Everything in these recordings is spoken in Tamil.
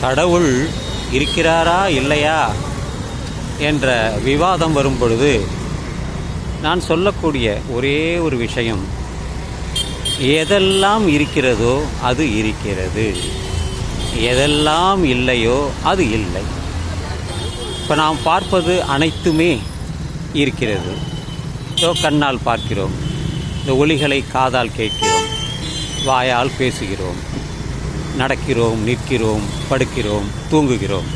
கடவுள் இருக்கிறாரா இல்லையா என்ற விவாதம் வரும் பொழுது நான் சொல்லக்கூடிய ஒரே ஒரு விஷயம். எதெல்லாம் இருக்கிறதோ அது இருக்கிறது. எதெல்லாம் இல்லையோ அது இல்லை. இப்போ நாம் பார்ப்பது அனைத்துமே இருக்கிறது. ஸோ கண்ணால் பார்க்கிறோம். இந்த ஒலிகளை காதால் கேட்கிறோம். வாயால் பேசுகிறோம். நடக்கிறோம் நிற்கிறோம் படுக்கிறோம் தூங்குகிறோம்.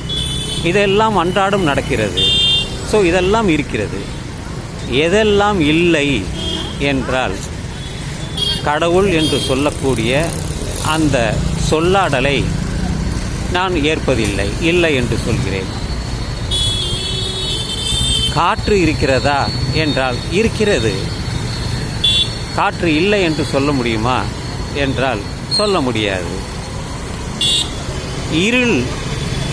இதெல்லாம் அன்றாடம் நடக்கிறது. ஸோ இதெல்லாம் இருக்கிறது. எதெல்லாம் இல்லை என்றால் கடவுள் என்று சொல்லக்கூடிய அந்த சொல்லாடலை நான் ஏற்பதில்லை இல்லை என்று சொல்கிறேன். காற்று இருக்கிறதா என்றால் இருக்கிறது. காற்று இல்லை என்று சொல்ல முடியுமா? என்றால் சொல்ல முடியாது. இருள்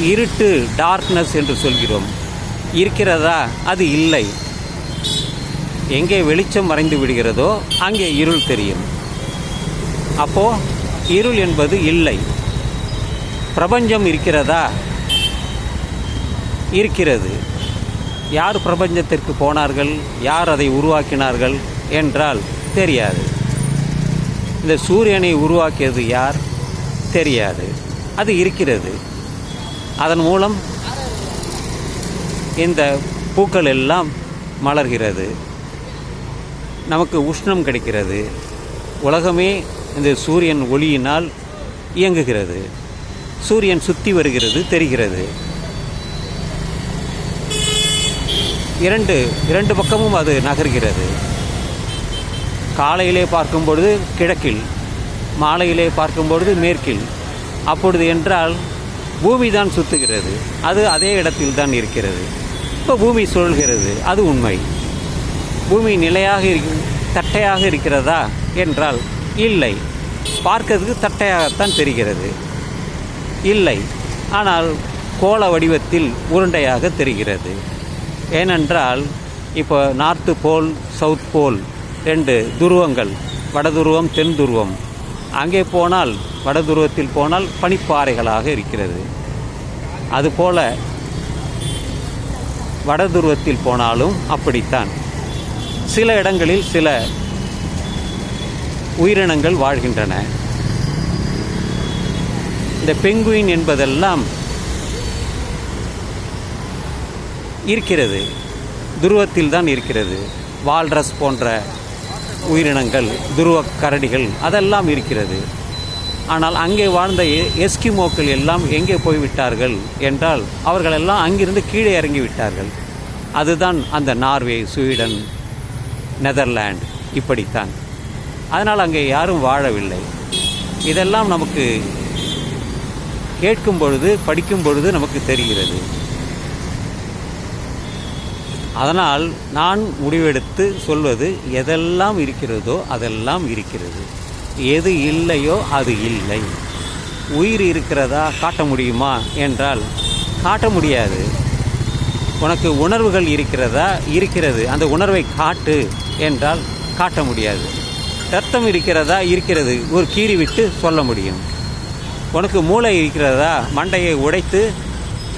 இருட்டு டார்க்னஸ் என்று சொல்கிறோம். இருக்கிறதா? அது இல்லை. எங்கே வெளிச்சம் மறைந்து விடுகிறதோ அங்கே இருள் தெரியும். அப்போது இருள் என்பது இல்லை. பிரபஞ்சம் இருக்கிறதா? இருக்கிறது. யார் பிரபஞ்சத்திற்கு போனார்கள்? யார் அதை உருவாக்கினார்கள் என்றால் தெரியாது. இந்த சூரியனை உருவாக்கியது யார்? தெரியாது. அது இருக்கிறது. அதன் மூலம் இந்த பூக்கள் எல்லாம் மலர்கிறது. நமக்கு உஷ்ணம் கிடைக்கிறது. உலகமே இந்த சூரியன் ஒளியினால் இயங்குகிறது. சூரியன் சுற்றி வருகிறது தெரிகிறது. இரண்டு இரண்டு பக்கமும் அது நகர்கிறது. காலையிலே பார்க்கும் பொழுது கிழக்கில் மாலையிலே பார்க்கும் பொழுது மேற்கில். அப்பொழுது என்றால் பூமி தான் சுத்துகிறது. அது அதே இடத்தில் தான் இருக்கிறது. இப்போ பூமி சுழல்கிறது. அது உண்மை. பூமி நிலையாக இரு தட்டையாக இருக்கிறதா என்றால் இல்லை. பார்க்கறதுக்கு தட்டையாகத்தான் தெரிகிறது. இல்லை. ஆனால் கோள வடிவத்தில் உருண்டையாக தெரிகிறது. ஏனென்றால் இப்போ நார்த்து போல் சவுத் போல் ரெண்டு துருவங்கள் வடதுருவம் தென் துருவம். அங்கே போனால் வடதுருவத்தில் போனால் பனிப்பாறைகளாக இருக்கிறது. அதுபோல வடதுருவத்தில் போனாலும் அப்படித்தான். சில இடங்களில் சில உயிரினங்கள் வாழ்கின்றன. இந்த பெங்குயின் என்பதெல்லாம் இருக்கிறது. துருவத்தில் தான் இருக்கிறது. வால்ரஸ் போன்ற உயிரினங்கள் துருவ கரடிகள் அதெல்லாம் இருக்கிறது. ஆனால் அங்கே வாழ்ந்த எ- எஸ்கிமோக்கள் எல்லாம் எங்கே போய்விட்டார்கள் என்றால் அவர்கள் எல்லாம் அங்கிருந்து கீழே இறங்கி விட்டார்கள் அதுதான் அந்த நார்வே ஸ்வீடன் நெதர்லாண்ட் இப்படித்தான். அதனால் அங்கே யாரும் வாழவில்லை. இதெல்லாம் நமக்கு கேட்கும் பொழுது படிக்கும் பொழுது நமக்கு தெரிகிறது. அதனால் நான் முடிவெடுத்து சொல்வது எதெல்லாம் இருக்கிறதோ அதெல்லாம் இருக்கிறது. எது இல்லையோ அது இல்லை. உயிர் இருக்கிறதா காட்ட முடியுமா என்றால் காட்ட முடியாது. உனக்கு உணர்வுகள் இருக்கிறதா? இருக்கிறது. அந்த உணர்வை காட்டு என்றால் காட்ட முடியாது. ரத்தம் இருக்கிறதா? இருக்கிறது. ஒரு கீறி விட்டு சொல்ல முடியும். உனக்கு மூளை இருக்கிறதா? மண்டையை உடைத்து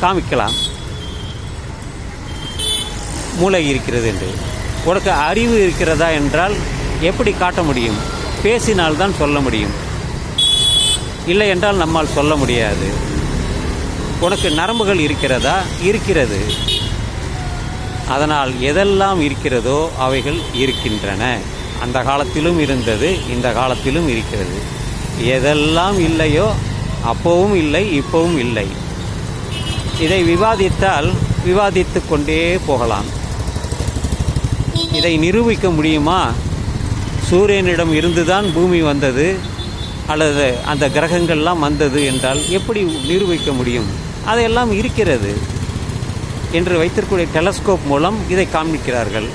காமிக்கலாம். மூளை இருக்கிறது என்று. உனக்கு அறிவு இருக்கிறதா என்றால் எப்படி காட்ட முடியும்? பேசினால்தான் சொல்ல முடியும். இல்லை என்றால் நம்மால் சொல்ல முடியாது. உனக்கு நரம்புகள் இருக்கிறதா? இருக்கிறது. அதனால் எதெல்லாம் இருக்கிறதோ அவைகள் இருக்கின்றன. அந்த காலத்திலும் இருந்தது இந்த காலத்திலும் இருக்கிறது. எதெல்லாம் இல்லையோ அப்போவும் இல்லை இப்போவும் இல்லை. இதை விவாதித்தால் விவாதித்து கொண்டே போகலாம். இதை நிரூபிக்க முடியுமா? சூரியனிடம் இருந்துதான் பூமி வந்தது அல்லது அந்த கிரகங்கள்லாம் வந்தது என்றால் எப்படி நிரூபிக்க முடியும்? அதையெல்லாம் இருக்கிறது என்று வைத்திருக்கக்கூடிய டெலஸ்கோப் மூலம் இதை காண்பிக்கிறார்கள்.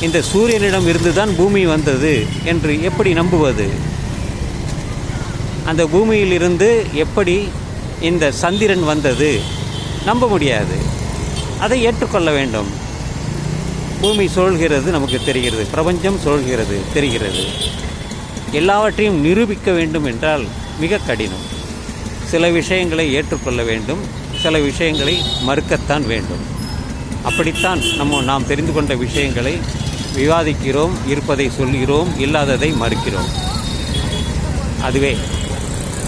இந்த சூரியனிடம் இருந்துதான் பூமி வந்தது என்று எப்படி நம்புவது? அந்த பூமியிலிருந்து எப்படி இந்த சந்திரன் வந்தது? நம்ப முடியாது. அதை ஏற்றுக்கொள்ள வேண்டும். பூமி சுழல்கிறது நமக்கு தெரிகிறது. பிரபஞ்சம் சுழல்கிறது தெரிகிறது. எல்லாவற்றையும் நிரூபிக்க வேண்டும் என்றால் மிக கடினம். சில விஷயங்களை ஏற்றுக்கொள்ள வேண்டும் சில விஷயங்களை மறுக்கத்தான் வேண்டும். அப்படித்தான் நம்ம நாம் தெரிந்து கொண்ட விஷயங்களை விவாதிக்கிறோம் இருப்பதை சொல்கிறோம் இல்லாததை மறுக்கிறோம். அதுவே